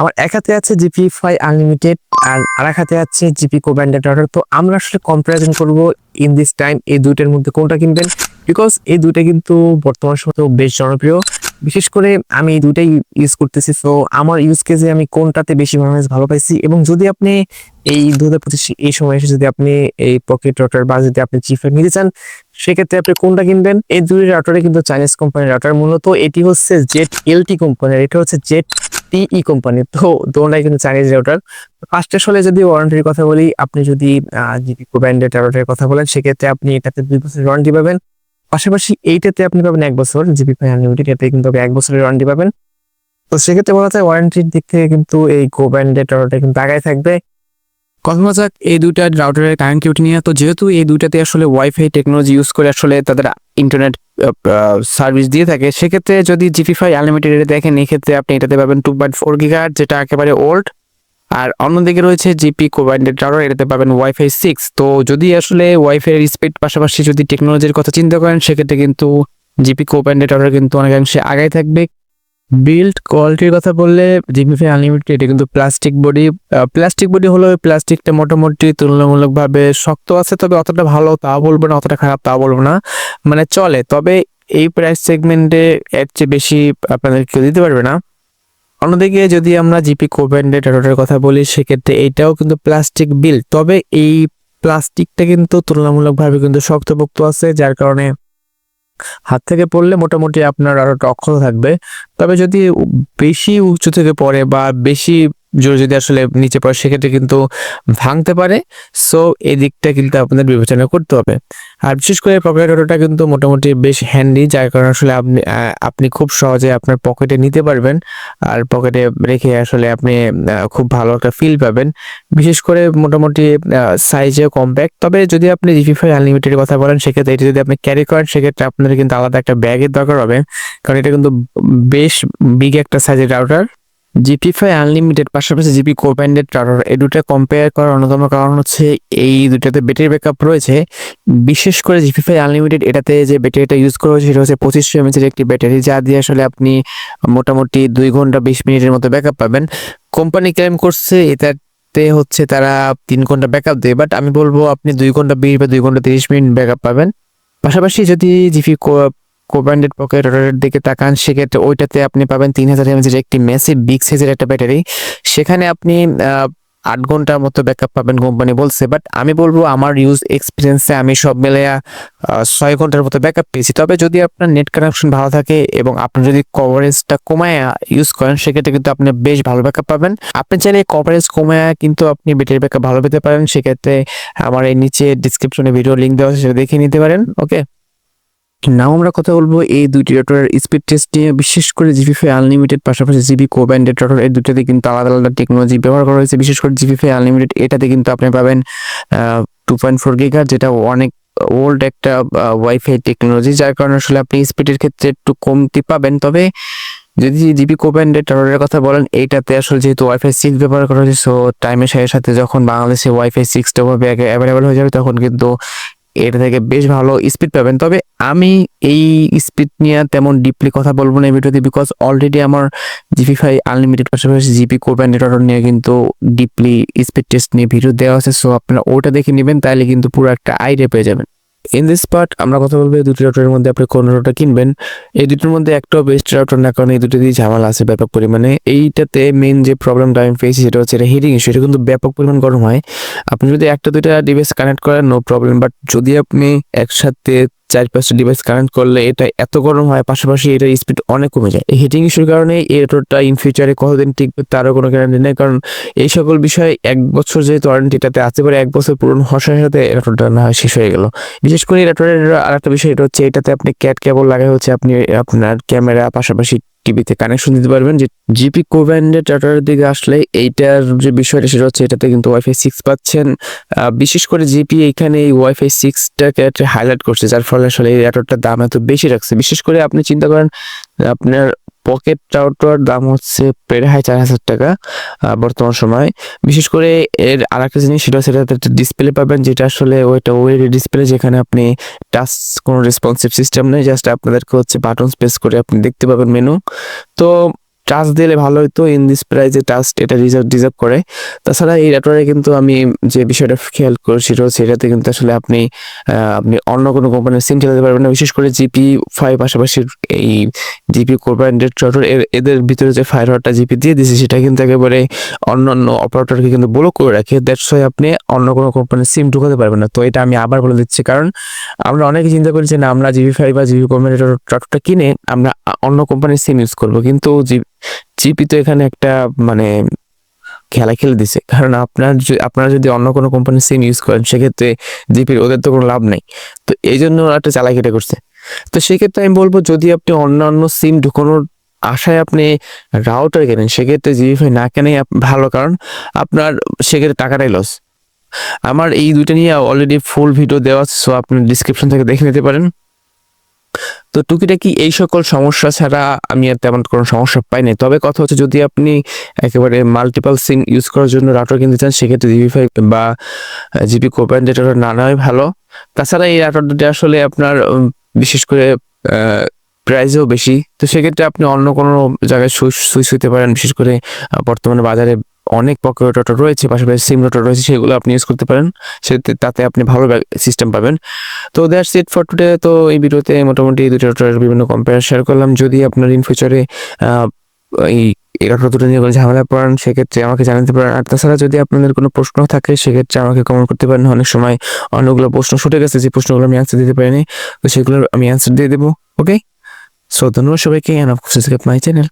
আমার এক হাতে আছে জিপি ফাই আনলিমিটেড আর আর এক হাতে আছে জিপি কোব্যান্ডেড রাউটার তো আমরা আসলে কম্পারিজন করব ইন দিস টাইম এই দুইটার মধ্যে কোনটা কিনবেন? বিকজ এই দুইটা কিন্তু বর্তমান সময় বেশ জনপ্রিয়। বিশেষ করে আমি দুটাই ইউজ করতেছি তো আমার ইউজ কেসে আমি কোনটাতে বেশি পারফরমেন্স ভালো পাইছি এবং যদি আপনি এই দু হাজার পঁচিশ এই সময় এসে যদি আপনি এই পকেট রাউটার বা যদি আপনি চিফ নিতে চান, সেক্ষেত্রে আপনি কোনটা কিনবেন? এই দুই রাউটারে কিন্তু চাইনিজ কোম্পানির রাউটার মূলত এটি হচ্ছে জেট এলটি কোম্পানির এটা হচ্ছে জেট টিই কোম্পানির তো দোনোটাই কিন্তু চাইনিজ রাউটার ফার্স্ট আসলে যদি ওয়ারেন্টির কথা বলি, আপনি যদি জিপি ব্র্যান্ডেড রাউটারের কথা বলেন, সেক্ষেত্রে আপনি এটাতে দুই বছর ওয়ারেন্টি পাবেন। পাশাপাশি এইটাতে আপনি পাবেন এক বছর জিপি ফাই আনলিমিটেড এতে কিন্তু এক বছরের ওয়ারেন্টি পাবেন। তো সেক্ষেত্রে বলা যায় ওয়ারেন্টির দিক থেকে কিন্তু এই গো ব্র্যান্ডেড রাউটার কিন্তু আগায় থাকবে। কথা বলা যাক, এই দুইটা রাউটারের কানেক্টিভিটি নিয়ে। তো যেহেতু এই দুইটাতে আসলে ওয়াইফাই টেকনোলজি ইউজ করে আসলে তাদের ইন্টারনেট সার্ভিস দিয়ে থাকে, সেক্ষেত্রে যদি জিপি ফাই আনলিমিটেড দেখেন, এক্ষেত্রে আপনি এটাতে পাবেন টু পয়েন্ট ফোর গিগার যেটা একেবারে ওল্ড আর অন্যদিকে রয়েছে জিপি কোবাইন্ডেড রাউটার এটাতে পাবেন ওয়াইফাই সিক্স তো যদি আসলে ওয়াইফাই স্পিড পাশাপাশি যদি টেকনোলজির কথা চিন্তা করেন, সেক্ষেত্রে কিন্তু জিপি কোবাইন্ডেড রাউটার কিন্তু অনেকাংশে আগায় থাকবে। বিল্ড কোয়ালিটির কথা বললে জিপিফাই আনলিমিটেড এটা কিন্তু প্লাস্টিক বডি প্লাস্টিক বডি হলো প্লাস্টিকটা মোটামুটি তুলনামূলকভাবে শক্ত আছে, তবে অতটা ভালো তা বলব না, অতটা খারাপ তা বলব না। মানে চলে, তবে এই প্রাইস সেগমেন্টে এর চেয়ে বেশি আপনাদের কেউ দিতে পারবে না। অন্যদিকে যদি আমরা জিপি কোব্যান্ডেড রোডের কথা বলি, সেক্ষেত্রে এটাও কিন্তু প্লাস্টিক বিল। তবে এই প্লাস্টিকটা কিন্তু তুলনামূলকভাবে কিন্তু শক্তপোক্ত আছে, যার কারণে হাত থেকে পড়লে মোটামুটি আপনার আরও অক্ষত থাকবে। তবে যদি বেশি উঁচু থেকে পড়ে বা বেশি জোরে যদি আসলে নিচে পড়ে, সেক্ষেত্রে কিন্তু ভাঙতে পারে। সো এই দিকটা কিন্তু আপনাদের বিবেচনা করতে হবে। আর বিশেষ করে পকেট অটোটা কিন্তু মোটামুটি বেশ হ্যান্ডি যার কারণে আসলে আপনি আপনি খুব সহজে আপনার পকেটে নিতে পারবেন। আর পকেটে রেখে আসলে আপনি খুব ভালো একটা ফিল পাবেন। বিশেষ করে মোটামুটি সাইজে কম্প্যাক্ট তবে যদি আপনি জিপি ফাই আনলিমিটেড কথা বলেন, সেক্ষেত্রে এটি যদি আপনি ক্যারি করেন, সেক্ষেত্রে আপনার কিন্তু আলাদা একটা ব্যাগের দরকার হবে। কারণ এটা কিন্তু বেশ বিগ একটা সাইজের রাউটার জিপি ফাই আনলিমিটেড, পাশাপাশি জিপি কোপ্যান্ডেড রাউটার এই দুটো কম্পেয়ার করার অন্যতম কারণ হচ্ছে এই দুটাতে ব্যাটারি ব্যাকআপ রয়েছে। বিশেষ করে জিপি ফাই আনলিমিটেড, এটাতে যে ব্যাটারিটা ইউজ করা হয়েছে, সেটা হচ্ছে পঁচিশশো এমএচের একটি ব্যাটারি যা দিয়ে আসলে আপনি মোটামুটি দুই ঘণ্টা বিশ মিনিটের মতো ব্যাকআপ পাবেন। কোম্পানি ক্লেম করছে এটাতে হচ্ছে তারা তিন ঘণ্টা ব্যাকআপ দেয় বাট আমি বলব আপনি দুই ঘণ্টা বিশ বা দুই ঘণ্টা তিরিশ মিনিট ব্যাকআপ পাবেন। পাশাপাশি যদি জিপি কোব্যান্ডেড পকেট রোডের দিকে তাকান, সেক্ষেত্রে ওইটাতে আপনি পাবেন তিন হাজার এমএচের একটি মেসিভ বিগ সাইজের একটা ব্যাটারি সেখানে আপনি আট ঘণ্টার মতো ব্যাকআপ পাবেন কোম্পানি বলছে। বাট আমি বলব, আমার ইউজ এক্সপিরিয়েন্সে আমি সব মিলে ছয় ঘণ্টার মতো ব্যাকআপ পেয়েছি। তবে যদি আপনার নেট কানেকশন ভালো থাকে এবং আপনি যদি কভারেজটা কমায় ইউজ করেন, সেক্ষেত্রে কিন্তু আপনি বেশ ভালো ব্যাকআপ পাবেন। আপনি চাইলে কভারেজ কমায় কিন্তু আপনি ব্যাটারি ব্যাকআপ ভালো পেতে পারেন। সেক্ষেত্রে আমার এই নিচে ডিসক্রিপশনে ভিডিও লিঙ্ক দেওয়া আছে, সেটা দেখে নিতে পারেন। ওকে নাও আমরা কথা বলব এই দুইটি রোটরের স্পিড টেস্ট নিয়ে, বিশেষ করে জিবি ফাই আনলিমিটেড পাশাপাশি জিবি কো ব্যান্ডেড রোটর এই দুটাতে কিন্তু আলাদা আলাদা টেকনোলজি ব্যবহার করা হয়েছে। বিশেষ করে জিবি ফাই আনলিমিটেড এটাতে কিন্তু আপনি পাবেন টু পয়েন্ট ফোর গিগার যেটা অনেক ওল্ড একটা ওয়াইফাই টেকনোলজি যার কারণে আসলে আপনি স্পিডের ক্ষেত্রে একটু কমতি পাবেন। তবে যদি জিবি কো ব্যান্ডেড রোটরের কথা বলেন এইটাতে আসলে যেহেতু ওয়াইফাই সিক্স ব্যবহার করা হয়েছে সো টাইমের সাথে সাথে যখন বাংলাদেশে ওয়াইফাই সিক্সটা অ্যাভেলেবল হয়ে যাবে, তখন কিন্তু এটা থেকে বেশ ভালো স্পিড পাবেন। তবে আমি এই স্পিড নিয়ে তেমন ডিপলি কথা বলব না এই ভিডিওতে বিকজ অলরেডি আমার জিপি ফাই আনলিমিটেড পাশাপাশি জিপি কোরবান নেটওয়ার্ক নিয়ে কিন্তু ডিপলি স্পিড টেস্ট নিয়ে ভিডিও দেওয়া আছে। সো আপনারা ওটা দেখে নেবেন তাহলে কিন্তু পুরো একটা আইডিয়া পেয়ে যাবেন। ইন দিস পার্ট আমরা কথা বলব দুটি রাউটারের মধ্যে আপনি কোন রাউটার কিনবেন। এই দুটির মধ্যে একটাও বেস্ট রাউটার না কারণ এই দুটো দিয়ে ঝামেলা আছে ব্যাপক পরিমাণে। এইটাতে মেন যে প্রবলেমটা আমি পেয়েছি সেটা হচ্ছে এটা হিটিং ইস্যু এটা কিন্তু ব্যাপক পরিমাণ গরম হয়। আপনি যদি একটা দুইটা ডিভাইস কানেক্ট করেন নো প্রবলেম বাট যদি আপনি একসাথে চার পাঁচটা ডিভাইস কানেক্ট করলে এটা এত গরম হয়, পাশাপাশি এটার স্পিড অনেক কমে যায়। হিটিং ইস্যুর কারণে এই ইন ফিউচারে কতদিন টিকবে তারও কোনো গ্যারান্টি নেই, কারণ এই সকল বিষয়ে এক বছর যেহেতু ওয়ারেন্টি এটাতে আছে পরে এক বছর পূরণ হওয়ার সাথে সাথে না হয় শেষ হয়ে গেল। বিশেষ করে রেটরের আর একটা বিষয়, এটা হচ্ছে এটাতে আপনি ক্যাট কেবল লাগাই হচ্ছে, আপনি আপনার ক্যামেরা পাশাপাশি টিভিতে কানেকশন দিতে পারবেন যে জিপি কোভ্যান্ডের টাটার দিকে আসলে এইটার যে বিষয়টা সেটা হচ্ছে এটাতে কিন্তু ওয়াইফাই সিক্স পাচ্ছেন। বিশেষ করে জিপি এখানে এই ওয়াইফাই সিক্সটাকে হাইলাইট করছে, যার ফলে আসলে এই র্যাটরটার দাম এত বেশি রাখছে। বিশেষ করে আপনি চিন্তা করেন, আপনার পকেট টাউটার দাম হচ্ছে প্রায় হাই চার হাজার টাকা বর্তমান সময়। বিশেষ করে এর আর একটা জিনিস সেটা একটা ডিসপ্লে পাবেন, যেটা আসলে ওইটা ওই ডিসপ্লে যেখানে আপনি টাচ কোনো রেসপন্সিভ সিস্টেম নেই জাস্ট আপনাদেরকে হচ্ছে বাটন স্পেস করে আপনি দেখতে পাবেন মেনু তো টাচ দিলে ভালো হতো ইন দিস প্রাইজে টাচ এটা রিজার্ভ ডিজার্ভ করে। তাছাড়া এই রাউটারে কিন্তু আমি যে বিষয়টা খেয়াল করছি রোজ সেটাতে কিন্তু আসলে আপনি আপনি অন্য কোনো কোম্পানির সিম চালাতে পারবেন না, বিশেষ করে জিপি ফাইভ পাশাপাশি এই জিপি ব্র্যান্ডেড রাউটার এদের ভিতরে যে ফায়ারওয়ারটা জিপি দিয়ে দিয়েছে সেটা কিন্তু একেবারে অন্য অন্য অপারেটরকে কিন্তু ব্লক করে রাখে। দ্যাটস ওয়াই আপনি অন্য কোনো কোম্পানির সিম ঢুকাতে পারবেন না। তো এটা আমি আবার বলে দিচ্ছি, কারণ আমরা অনেকে চিন্তা করি যে না, আমরা জিবি ফাইভ বা জিবি কোম্পানির রাউটারটা কিনে আমরা অন্য কোম্পানির সিম ইউজ করব। কিন্তু জিপি তো এখানে একটা মানে খেলা খেলে দিছে। কারণ আপনার আপনারা যদি অন্য কোনো কোম্পানির সিম ইউজ করেন, সেক্ষেত্রে জিপির ওদের তো কোনো লাভ নাই। তো এই জন্য একটা চালাকিটা করছে। তো সেক্ষেত্রে আমি বলব, যদি আপনি অন্যান্য সিম ঢুকানোর আশায় আপনি রাউটার কেনেন, সেক্ষেত্রে জিবিফাই না কেনাই ভালো। কারণ আপনার সেক্ষেত্রে টাকাটাই লস আমার এই দুইটা নিয়ে অলরেডি ফুল ভিডিও দেওয়া আছে সো আপনি ডিসক্রিপশন থেকে দেখে নিতে পারেন। তো টুকিটাকি এই সকল সমস্যা ছাড়া আমি আর তেমন কোনো সমস্যা পাই নাই তবে কথা হচ্ছে যদি আপনি একেবারে মাল্টিপাল সিম ইউজ করার জন্য রাউটার কিনতে চান, সেক্ষেত্রে জিবি ফাইভ বা জিবি কোপাইন ডেটা না নেওয়াই ভালো। তাছাড়া এই রাউটার আসলে আপনার বিশেষ করে প্রাইসও বেশি। তো সেক্ষেত্রে আপনি অন্য কোনো জায়গায় সুইচ হইতে পারেন, বিশেষ করে বর্তমানে বাজারে অনেক পকেট রোটার রয়েছে, পাশাপাশি সিম রোটার রয়েছে, সেগুলো আপনি ইউজ করতে পারেন। সেতে তাতে আপনি ভালো সিস্টেম পাবেন। তো দ্যাটস ইট ফর টুডে তো এই ভিডিওতে মোটামুটি দুটো রোটারের বিভিন্ন কম্পেয়ার শেয়ার করলাম। যদি আপনার ইন ফিউচারে এই রোটার দুটো নিয়ে কোনো ঝামেলা পড়েন, সেক্ষেত্রে আমাকে জানাতে পারেন। আর তাছাড়া যদি আপনাদের কোনো প্রশ্ন থাকে, সেক্ষেত্রে আমাকে কমেন্ট করতে পারেন। অনেক সময় অনেকগুলো প্রশ্ন ছুটে গেছে, যে প্রশ্নগুলো আমি অ্যান্সার দিতে পারিনি, তো সেগুলোর আমি অ্যান্সার দিয়ে দেবো ওকে সো ধন্যবাদ সবাইকে and of course my channel